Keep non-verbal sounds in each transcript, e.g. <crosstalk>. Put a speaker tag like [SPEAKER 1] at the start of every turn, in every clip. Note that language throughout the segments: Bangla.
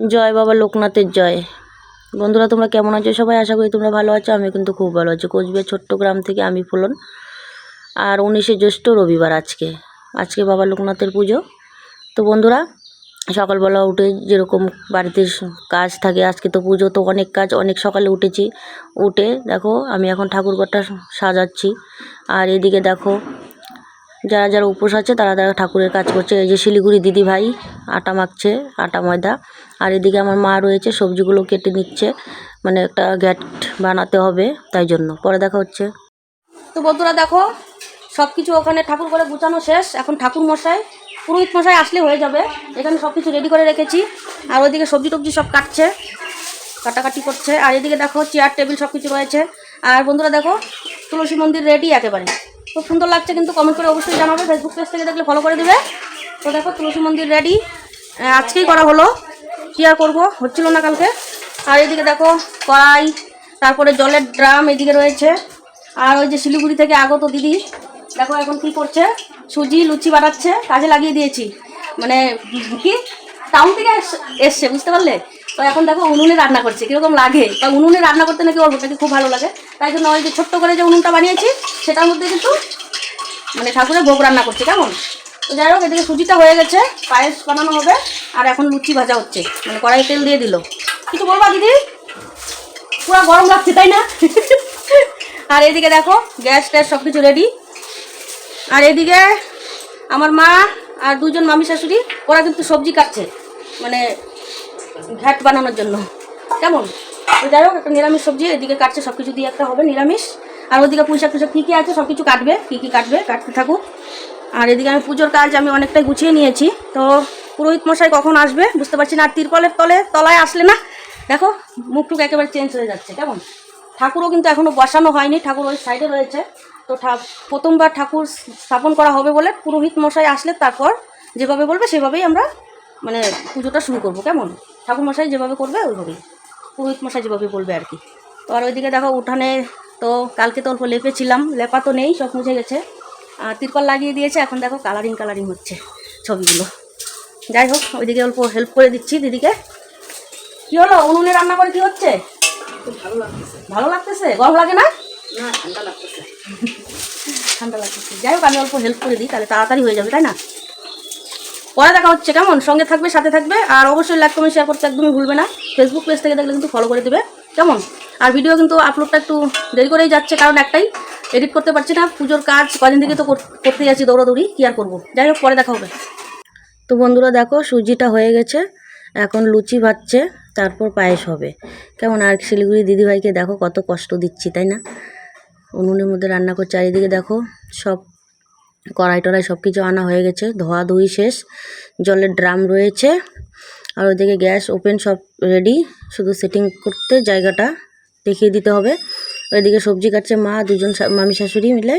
[SPEAKER 1] জয় বাবা লোকনাথের জয়। বন্ধুরা, তোমরা কেমন আছো? সবাই আশা করি তোমরা ভালো আছো আমি কিন্তু খুব ভালো আছি। কোচবিহার ছোট্ট গ্রাম থেকে আমি ফুলন। আর উনিশে জ্যৈষ্ঠ রবিবার আজকে। আজকে বাবা লোকনাথের পুজো। তো বন্ধুরা, সকালবেলা উঠে যেরকম বাড়িতে কাজ থাকে, আজকে তো পুজো তো অনেক কাজ, অনেক সকালে উঠেছি। উঠে দেখো, আমি এখন ঠাকুরঘরটা সাজাচ্ছি। আর এদিকে দেখো, যারা যারা উপোস আছে, তারা তারা ঠাকুরের কাজ করছে। এই যে শিলিগুড়ি দিদি ভাই আটা মাখছে, আটা ময়দা। আর এদিকে আমার মা রয়েছে, সবজিগুলো কেটে নিচ্ছে। মানে একটা গ্যাট বানাতে হবে, তাই জন্য। পরে দেখা হচ্ছে। তো বন্ধুরা দেখো সব কিছু ওখানে ঠাকুর করে গুছানো শেষ। এখন ঠাকুর মশাই, পুরোহিত মশাই আসলে হয়ে যাবে। এখানে সব কিছু রেডি করে রেখেছি। আর ওইদিকে সবজি টবজি সব কাটছে, কাটাকাটি করছে। আর এদিকে দেখো চেয়ার টেবিল সব কিছু রয়েছে। আর বন্ধুরা দেখো, তুলসী মন্দির রেডি একেবারে। খুব সুন্দর লাগছে কিন্তু কমেন্ট করে অবশ্যই জানাবে। ফেসবুক পেজ থেকে দেখলে ফলো করে দেবে। তো দেখো, তুলসী মন্দির রেডি আজকেই করা হলো। কি আর করব? হচ্ছিল না কালকে। আর এদিকে দেখো, কড়াই, তারপরে জলের ড্রাম এদিকে রয়েছে। আর ওই যে শিলিগুড়ি থেকে আগত দিদি, দেখো এখন কি করছে? সুজি, লুচি বানাচ্ছে, কাজে লাগিয়ে দিয়েছি। মানে কি? টাউন থেকে এস- এসছে, বুঝতে পারলে? তো এখন দেখো উনুনে রান্না করছে, কীরকম লাগে? তা উনুনে রান্না করতে নাকি ওর নাকি খুব ভালো লাগে। তাই জন্য ওই যে ছোট্ট করে যে উনুনটা বানিয়েছি, সেটার মধ্যে কিন্তু মানে ঠাকুরের ভোগ রান্না করছে, কেমন? যাই হোক, এদিকে সুজিটা হয়ে গেছে, পায়েস বানানো হবে, আর এখন লুচি ভাজা হচ্ছে। মানে কড়াই তেল দিয়ে দিল। কিছু বলবা, দিদি? পুরো গরম লাগছে, তাই না? আর এদিকে দেখো, গ্যাস ট্যাস সব কিছু রেডি আর এদিকে আমার মা আর দুজন মামি শাশুড়ি, ওরা কিন্তু সবজি কাটছে মানে ঘ্যাট বানানোর জন্য। কেমন? যাই হোক, একটা নিরামিষ সবজি, এদিকে কাটছে সব কিছু দিয়ে একটা হবে নিরামিষ। আর ওদিকে পুঁইশাক টুইশাক কী কী আছে সব কিছু কাটবে, কী কী কাটবে, কাটতে থাকুক। আর এদিকে আমি পুজোর কাজ আমি অনেকটাই গুছিয়ে নিয়েছি। তো পুরোহিত মশাই কখন আসবে বুঝতে পারছি না, আর তিরপলের তলে, তলায় আসলে না, দেখো, মুখটুক একেবারে চেঞ্জ হয়ে যাচ্ছে, কেমন? ঠাকুরও কিন্তু এখনও বসানো হয়নি, ঠাকুর ওই সাইডে রয়েছে। তো প্রথমবার ঠাকুর স্থাপন করা হবে বলে পুরোহিত মশাই আসলে তারপর যেভাবে বলবে সেভাবেই আমরা মানে পুজোটা শুরু করব, কেমন? ঠাকুর মশাই যেভাবে করবে ওইভাবেই, পুরোহিত মশাই যেভাবে বলবে আর কি। তো আর ওইদিকে দেখো উঠানে তো কালকে তো অল্প লেপেছিলাম, লেপা তো নেই, সব মুছে গেছে। তিরপল লাগিয়ে দিয়েছে এখন দেখো কালারিং কালারিং হচ্ছে ছবিগুলো। যাই হোক ওইদিকে অল্প হেল্প করে দিচ্ছি দিদিকে। কি হলো? উনুনে রান্না করে কি হচ্ছে? ভালো লাগতেছে। গরম লাগে না? <laughs> ঠান্ডা লাগতেছে। যাই হোক আমি অল্প হেল্প করে দিই তাহলে তাড়াতাড়ি হয়ে যাবে তাই না? পরে দেখা হচ্ছে কেমন? সঙ্গে থাকবে সাথে থাকবে আর অবশ্যই লাইক কমেন্ট শেয়ার করতে একদমই ভুলবে না। ফেসবুক পেজ থেকে দেখলে কিন্তু ফলো করে দেবে কেমন? আর ভিডিও কিন্তু আপলোডটা একটু দেরি করেই যাচ্ছে কারণ একটাই এডিট করতে পারছি না, পুজোর কাজ কদিন থেকে তো কর- করতে যাচ্ছি দৌড়াদৌড়ি, কী আর করব? যাই হোক, পরে দেখা হবে। তো বন্ধুরা দেখো, সুজিটা হয়ে গেছে, এখন লুচি ভাজছে, তারপর পায়েস হবে। কেমন, আর শিলিগুড়ি দিদিভাইকে দেখো কত কষ্ট দিচ্ছি, তাই না? উনুনের মধ্যে রান্না করছে, চারিদিকে দেখো, সব কড়াই টড়াই সব কিছু আনা হয়ে গেছে, ধোয়া ধুই শেষ, জলের ড্রাম রয়েছে, আর ওইদিকে গ্যাস ওপেন সব রেডি, শুধু সেটিং করতে জায়গাটা দেখিয়ে দিতে হবে। ওইদিকে সবজি কাটছে মা, দুজন মামি শাশুড়ি মিলে।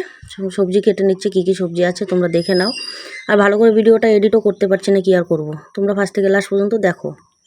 [SPEAKER 1] সবজি কেটে নিচ্ছে, কী কী সবজি আছে তোমরা দেখে নাও। আর ভালো করে ভিডিওটা এডিটও করতে পারছি না, কি আর করব। তোমরা ফার্স্ট থেকে লাস্ট পর্যন্ত দেখো।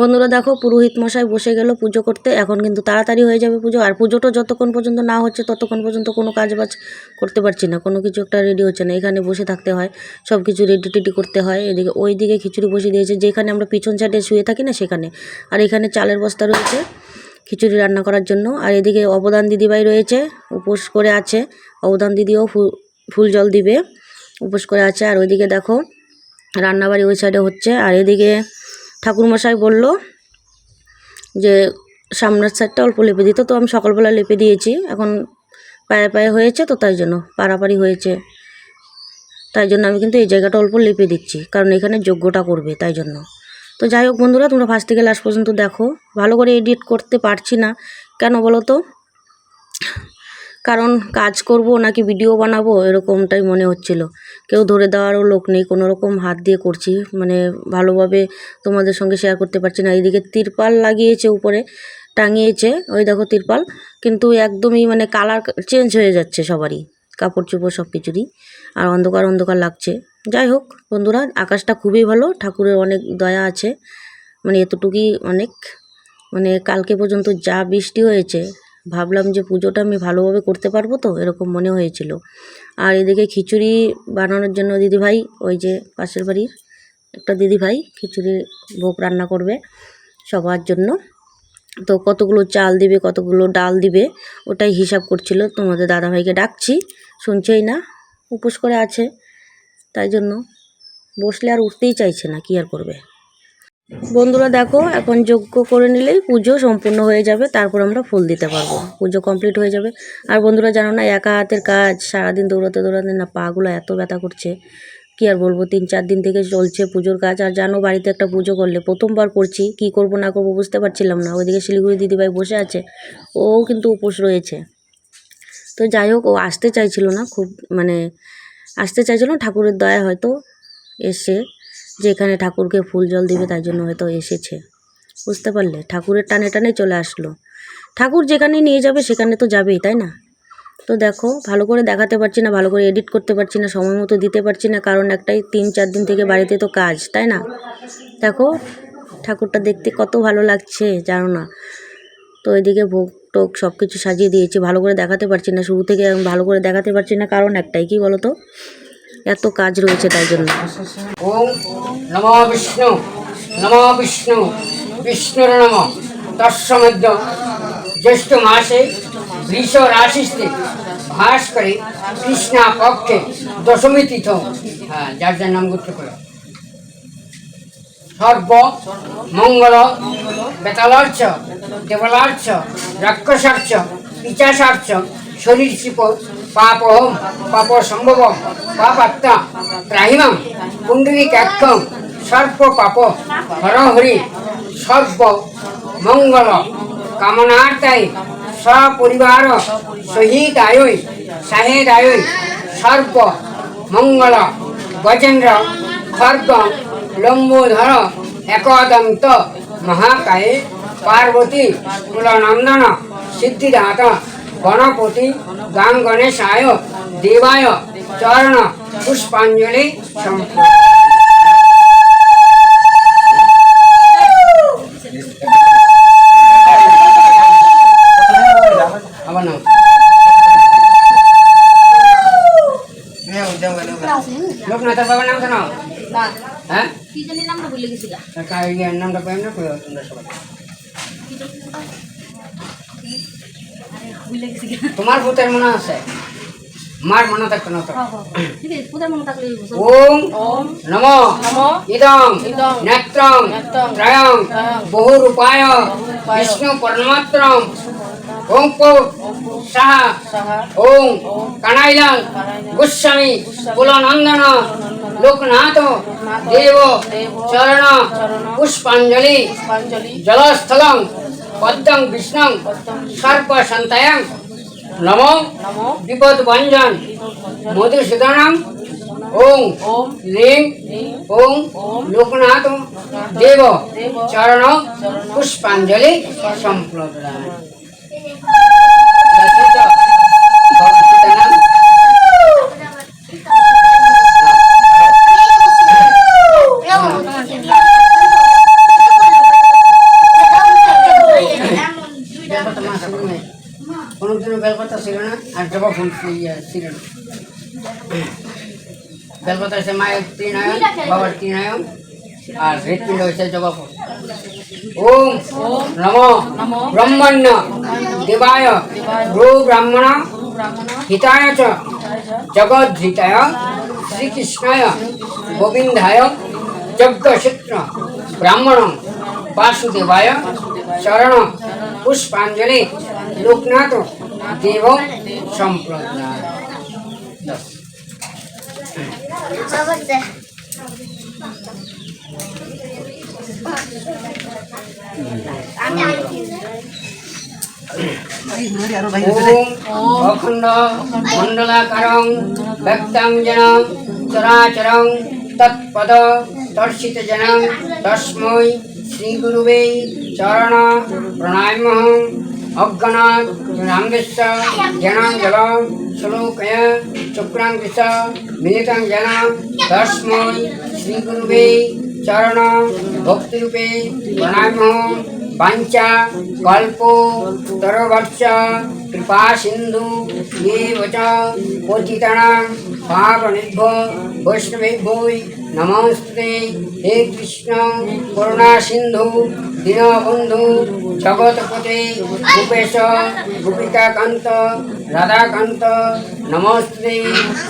[SPEAKER 1] বন্ধুরা দেখো পুরোহিত মশাই বসে গেল পুজো করতে। এখন কিন্তু তাড়াতাড়ি হয়ে যাবে পুজো। আর পুজোটা যতক্ষণ পর্যন্ত না হচ্ছে, ততক্ষণ পর্যন্ত কোনো কাজ বাজ করতে পারছি না। কোনো কিছু একটা রেডি হচ্ছে না। এখানে বসে থাকতে হয়। সব কিছু রেডি টেডি করতে হয়। এদিকে ওই দিকে খিচুড়ি বসে দিয়েছে। যেখানে আমরা পিছন সাইডে শুয়ে থাকি না, সেখানে। আর এখানে চালের বস্তা রয়েছে খিচুড়ি রান্না করার জন্য। আর এদিকে অবদান দিদিভাই রয়েছে, উপোস করে আছে। অবদান দিদিও ফুল ফুল জল দিবে, উপোস করে আছে। আর ওইদিকে দেখো রান্নাবাড়ি ওই সাইডে হচ্ছে। আর এদিকে ঠাকুরমশাই বলল যে সামনের সাইডটা অল্প লেপে দিত, তো আমি সকালবেলা লেপে দিয়েছি। এখন পায়ে পায়ে হয়েছে তো তাই জন্য পাড়াপাড়ি হয়েছে। তাই জন্য আমি কিন্তু এই জায়গাটা অল্প লেপে দিচ্ছি, কারণ এখানে যোগ্যটা করবে তাই জন্য। তো যাই হোক বন্ধুরা, তোমরা ফার্স্ট থেকে লাস্ট পর্যন্ত দেখো। ভালো করে এডিট করতে পারছি না। কেন বলো তো? কারণ কাজ করব নাকি ভিডিও বানাবো, এরকমটাই মনে হচ্ছিল। কেউ ধরে দেওয়ারও লোক নেই কোনো রকম হাত দিয়ে করছি। মানে ভালোভাবে তোমাদের সঙ্গে শেয়ার করতে পারছি না। এইদিকে তিরপাল লাগিয়েছে উপরে, টাঙিয়েছে, ওই দেখো তিরপাল। কিন্তু একদমই মানে কালার চেঞ্জ হয়ে যাচ্ছে সবারই। কাপড় চোপড় সব কিছুরই। আর অন্ধকার অন্ধকার লাগছে। যাই হোক বন্ধুরা, আকাশটা খুবই ভালো। ঠাকুরের অনেক দয়া আছে। মানে এতটুকুই অনেক। মানে কালকে পর্যন্ত যা বৃষ্টি হয়েছে ভাবলাম যে পুজোটা আমি ভালোভাবে করতে পারব তো, এরকম মনে হয়েছিল। আর এদিকে খিচুড়ি বানানোর জন্য দিদিভাই, ওই যে পাশের বাড়ির একটা দিদিভাই খিচুড়ি ভোগ রান্না করবে সবার জন্য। তো কতগুলো চাল দিবে, কতগুলো ডাল দিবে, ওটাই হিসাব করছিল। তোমাদের দাদাভাইকে ডাকছি, শুনছেই না, উপোস করে আছে। তাই জন্য, বসলে আর উঠতেই চাইছে না, কি আর করবে? বন্ধুরা দেখো, এখন যজ্ঞ করে নিলেই পুজো সম্পূর্ণ হয়ে যাবে, তারপর আমরা ফুল দিতে পারব। পুজো কমপ্লিট হয়ে যাবে। আর বন্ধুরা জানো না, একা হাতের কাজ, সারাদিন দৌড়াতে দৌড়াতে না, পাগুলো এত ব্যথা করছে। কি আর বলব, তিন চার দিন থেকে চলছে পুজোর কাজ। আর জানো, বাড়িতে একটা পুজো করলে, প্রথমবার করছি, কি করব না করব বুঝতে পারছিলাম না। ওইদিকে শিলিগুড়ি দিদিভাই বসে আছে, ও কিন্তু উপোস রয়েছে। তো যাই হোক, ও আসতে চাইছিল না, খুব মানে আসতে চাইছিল ঠাকুরের দয়া হয়তো এসে যে এখানে ঠাকুরকে ফুল জল দিবে তাই জন্য হয়তো এসেছে। বুঝতে পারলে? ঠাকুরের টানে টানে চলে আসলো। ঠাকুর যেখানে নিয়ে যাবে সেখানে তো যাবেই, তাই না? তো দেখো, ভালো করে দেখাতে পারছি না, ভালো করে এডিট করতে পারছি না, সময় মতো দিতে পারছি না, কারণ একটাই তিন চার দিন থেকে বাড়িতে তো কাজ, তাই না? দেখো, ঠাকুরটা দেখতে কত ভালো লাগছে, জানো না? তো এদিকে ভোগ টোক সব কিছু সাজিয়ে দিয়েছি, ভালো করে দেখাতে পারছি না, শুরু থেকে ভালো করে দেখাতে পারছি না, কারণ একটাই, কি বলো তো এত কাজ রয়েছে তাই জন্য।
[SPEAKER 2] ওম নমো বিষ্ণু নমো বিষ্ণু, বিষ্ণুর নম। তৎসমদ্য জ্যৈষ্ঠ মাসে বৃষ রাশিতে ভাস করে কৃষ্ণা পক্ষে দশমী তীর্থ হ্যাঁ যার যার নাম গোত্র করে। সর্ব মঙ্গল বেতালার্চ, দেবলার্চ, রাক্ষসার্চ, পিচাসার্চ শরীর শিপ পাপহম পাপ সম্ভব পাপাত্মা, ত্রাহিমাম, পুণ্ডরীকাক্ষম সর্ব পাপ হরহরি, সর্ব, মঙ্গল, কামনার্থায়, সপরিবার, সহিতায়, সাহেদায়, সর্ব, মঙ্গল, গজেন্দ্র খর্গ লম্বোধর, একদন্ত, মহাকায়ে, পার্বতী, কুলনন্দন, সিদ্ধিদাত গণপতি গাং গণেশায় দেবায় চরণ পুষ্পাঞ্জলি সম্পূর্ণ। আমার নাম। লোকনাথের বাবার নাম শোনাও হ্যাঁ?
[SPEAKER 1] নামটা ভুলে গেছি
[SPEAKER 2] নামটা পেলাম না তোমরা সবাই
[SPEAKER 1] ভুলে গেছি গা
[SPEAKER 2] তোমার ভূতের মনে আছে? মার মনে থাকতো না তো।
[SPEAKER 1] ঠিক আছে কোথায় মনে থাকলে
[SPEAKER 2] ওম নম ইদম নেত্রম ত্রয়ং বহুরূপায় বিষ্ণু পরমাত্রম ওম পৌ সাহা। ওম কানাইলাল। গোস্বামী। কুলনন্দন। লোকনাথ। দেব। চরণ। পুষ্পাঞ্জলি। জলস্থলং পদ্মং বিষ্ণং সর্পসন্তয়ং নম বিপদ ভঞ্জন মধুসূদনম। ওং লিং ওং লোকনাথ। দেব। চরণ। পুষ্পাঞ্জলি সম্প্রদায়। বেলপাতা মাছ ছিল না কোনো দিনও বেলপাতা ছিল না আর জবা ফুল ছিল না বেলপাতা হচ্ছে মায়ের ত্রিনায়ন বাবার ত্রিনায়ন আর হৃৎপিণ্ড হচ্ছে জবা ফুল ওম নম ব্রহ্মণ্য দেবায় ভ্রু ব্রাহ্মণ হিতায় চ জগদ্ধিতায় শ্রীকৃষ্ণায় গোবিন্দায় যজ্ঞসূত্র ব্রাহ্মণ বাসুদেবায় চরণ পুষ্পাঞ্জলি লোকনাথ দেব সম্প্রদায়। অখণ্ড মণ্ডলাকারং ব্যক্তাং জন চরাচরং তৎপদ দর্শিত জনং তস্मै श्रीगुरुवे चरण प्रणामहं अग्गणात् जनाङ्गिश्च जनाञ्जलां श्लोकय शुक्राङ्गिश मिलितं तस्मै चरण भक्तिरूपे प्रणायम पञ्च कल्पो तरवर्ष कृपा सिंधु ये वच पोचितानां पापनिभ्यो নমস্তে, হে কৃষ্ণ করুণা সিন্ধু দীনবন্ধু, জগৎপতি ভূপেশ, গোপিকাকান্ত, রাধাকান্ত। নমস্তে,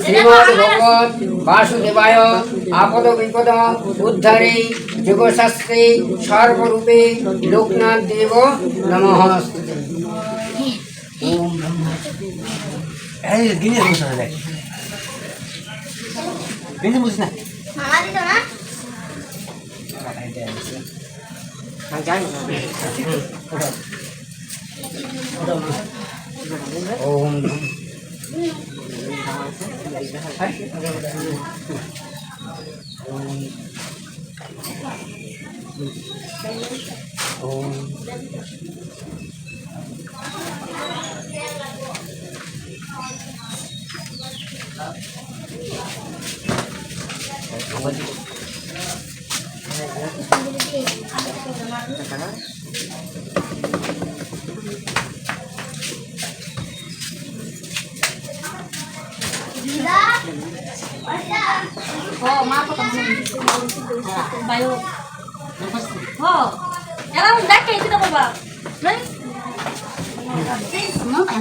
[SPEAKER 2] শ্রীমদ ভগবত বাসুদেবায় আপদ বিপদ উদ্ধারে যোগশাস্ত্রে সর্বরূপে লোকনাথ দেব নমস্তে।
[SPEAKER 3] এই গিয়ে বসে না।
[SPEAKER 4] মামা দিত না
[SPEAKER 2] ওম ওম
[SPEAKER 4] দিদা
[SPEAKER 2] ও হুম এমনি ভক্তি সামনের থেকে আহ্বান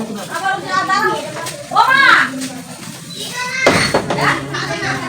[SPEAKER 2] তোমরা বর্ষা বাংলা দিয়ে যখন বেলাটা খুলেছে
[SPEAKER 4] ওই অনুভব না করছে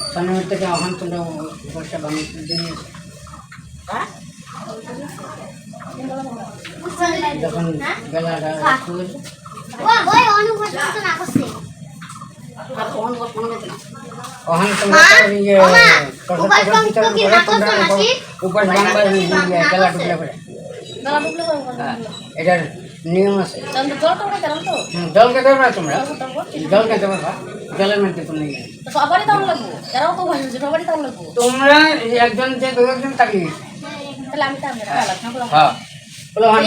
[SPEAKER 2] প্রসাদ
[SPEAKER 4] উপাস
[SPEAKER 2] প্রসাদ
[SPEAKER 4] কম
[SPEAKER 2] বিতরণ
[SPEAKER 4] তো কি
[SPEAKER 2] করে
[SPEAKER 4] না।
[SPEAKER 2] তোমরা
[SPEAKER 4] করছ নাকি?
[SPEAKER 2] উপাস বাংলা বেলা টুকলা করে হ্যাঁ, এটার নিয়ম আছে। জল খেতে পারবা তোমরা। জল খেতে পারবা মধ্যে
[SPEAKER 5] সবারই দাম লাগবো এরাও তো ভাই সবারই দাম লাগবো
[SPEAKER 2] তোমরা একজন যে দু একজন তাকে
[SPEAKER 5] তাহলে আমি তাহলে
[SPEAKER 2] হ্যাঁ বলো হ্যাঁ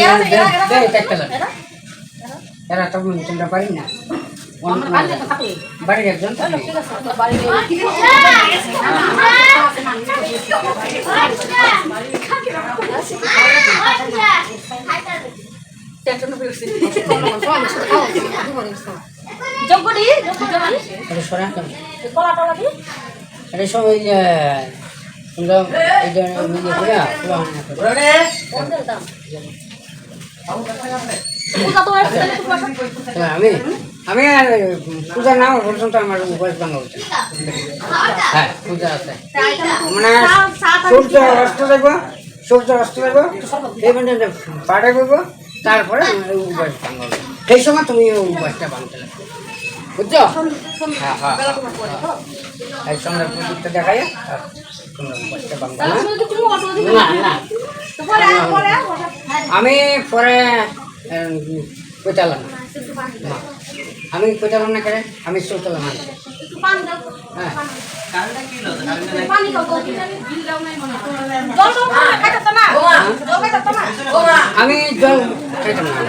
[SPEAKER 5] এরা
[SPEAKER 2] তো তোমরা পারি না বাড়ির একজন থাকে
[SPEAKER 5] আছে তো বাড়ি যোগ্যটি
[SPEAKER 2] এটা সরা।
[SPEAKER 5] কলা টলা কি
[SPEAKER 2] এটা এই করে
[SPEAKER 5] পয়সা
[SPEAKER 2] হ্যাঁ, আমি আমি আর পূজা না হওয়া পর্যন্ত আমার উপবাস ভাঙা হচ্ছে হ্যাঁ পূজা আছে। মানে সূর্য অস্ত দেখব সূর্য অস্ত দেখব এই মানে পাটা করব তারপরে আমার উপবাস ভাঙা সেই সময় তুমি ওই উপবাসটা ভাঙতে লাগবে। বুঝছ? হ্যাঁ হ্যাঁ এই সঙ্গে প্রদীপটা দেখাই আর তোমরা না
[SPEAKER 5] তুমি কি তুমি অটো দিবে
[SPEAKER 2] না। না আমি পরে কোথালাম আমি কোথালাম না। কেন? আমি চৌতালাম হ্যাঁ। আমি জল খাইতাম না।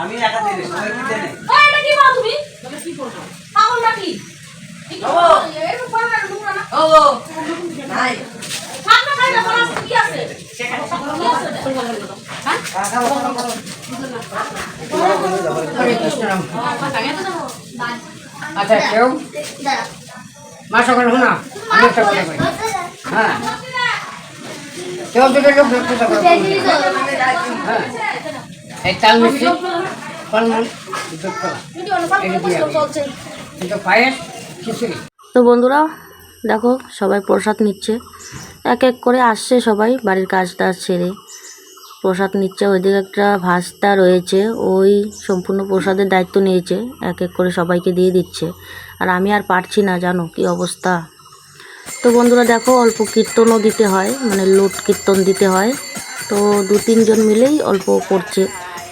[SPEAKER 3] আমি একা দিলে সবাই কি দেনে
[SPEAKER 5] ওই এটা কি মাও তুমি? কি করছ পাগল নাকি? ও এর উপর না নোংরা না ও নাই সামনে খাইতে বলা কি আছে?
[SPEAKER 2] হরে কৃষ্ণ রাম
[SPEAKER 5] হ্যাঁ
[SPEAKER 2] আচ্ছা কেউ? মা সকাল শোনা। আমি একটা কথা কই। হ্যাঁ। কেউ দুটো লোক থাকো হ্যাঁ। এই তাল মিষ্টি ফলমূল দুধ কলা এটা দিয়ে কিন্তু পায়েস খিচুড়ি।
[SPEAKER 1] তো বন্ধুরা দেখো সবাই প্রসাদ নিচ্ছে। এক এক করে আসছে সবাই বাড়ির কাজ টাজ সেরে। প্রসাদ নিচ্ছে ওইদিকে একটা ভাস্তা রয়েছে ওই সম্পূর্ণ প্রসাদের দায়িত্ব নিয়েছে। এক এক করে সবাইকে দিয়ে দিচ্ছে। আর আমি আর পারছি না জানো কি অবস্থা। তো বন্ধুরা দেখো অল্প কীর্তনও দিতে হয় মানে লোট কীর্তন দিতে হয়। তো দু তিনজন মিলেই অল্প করছে।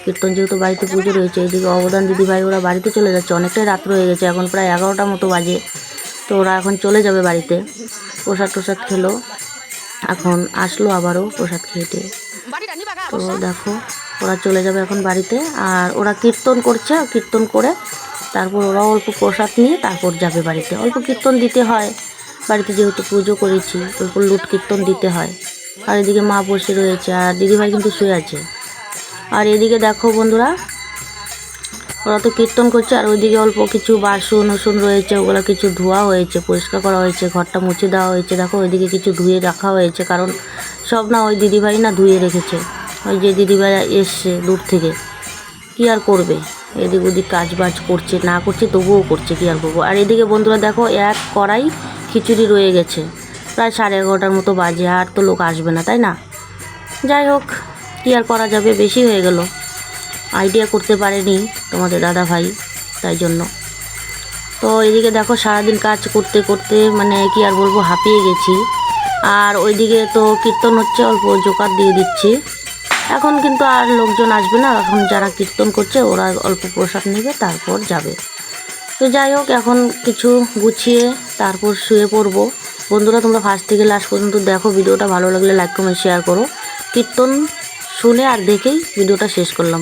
[SPEAKER 1] কীর্তন যেহেতু বাড়িতে পুজো রয়েছে, এদিকে অবদান দিদিভাই ওরা বাড়িতে চলে যাচ্ছে। অনেকটাই রাত হয়ে গেছে, এখন প্রায় এগারোটা মতো বাজে। তো ওরা এখন চলে যাবে বাড়িতে। প্রসাদ টোসাদ খেলো। এখন আসলো আবারও প্রসাদ খেয়েতে তো দেখো, ওরা চলে যাবে এখন বাড়িতে। আর ওরা কীর্তন করছে, কীর্তন করে তারপর ওরা অল্প প্রসাদ নিয়ে তারপর যাবে বাড়িতে। অল্প কীর্তন দিতে হয়। বাড়িতে যেহেতু পুজো করেছি অল্প লুট কীর্তন দিতে হয়। আর এদিকে মা বসে রয়েছে, আর দিদিভাই কিন্তু শুয়ে আছে। আর এদিকে দেখো বন্ধুরা, ওরা তো কীর্তন করছে, আর ওইদিকে অল্প কিছু বাসন ওসন রয়েছে, ওগুলো কিছু ধোয়া হয়েছে, পরিষ্কার করা হয়েছে, ঘরটা মুছে দেওয়া হয়েছে। দেখো, ওইদিকে কিছু ধুয়ে রাখা হয়েছে, কারণ সব না ওই দিদিভাই না ধুয়ে রেখেছে। ওই যে দিদিভাই এসছে দূর থেকে। কি আর করবে? এদিক ওদিক কাজ বাজ করছে, না করছে, তবুও করছে, কি আর করব? আর এদিকে বন্ধুরা দেখো, এক কড়াই খিচুড়ি রয়ে গেছে। প্রায় সাড়ে এগারোটার মতো বাজে, আর তো লোক আসবে না, তাই না? যাই হোক কী আর করা যাবে? বেশি হয়ে গেল। আইডিয়া করতে পারেনি তোমাদের দাদা ভাই, তাই জন্য। তো এদিকে দেখো সারাদিন কাজ করতে করতে মানে কি আর বলব, হাঁপিয়ে গেছি। আর ওইদিকে তো কীর্তন হচ্ছে, অল্প জোকার দিয়ে দিচ্ছি। এখন কিন্তু আর লোকজন আসবে না, এখন যারা কীর্তন করছে ওরা অল্প প্রসাদ নেবে, তারপর যাবে। তো যাই হোক, এখন কিছু গুছিয়ে তারপর শুয়ে পড়ব। বন্ধুরা, তোমরা ফার্স্ট থেকে লাস্ট পর্যন্ত দেখো, ভিডিওটা ভালো লাগলে লাইক কমেন্ট শেয়ার করো। কীর্তন শুনে আর দেখেই ভিডিওটা শেষ করলাম।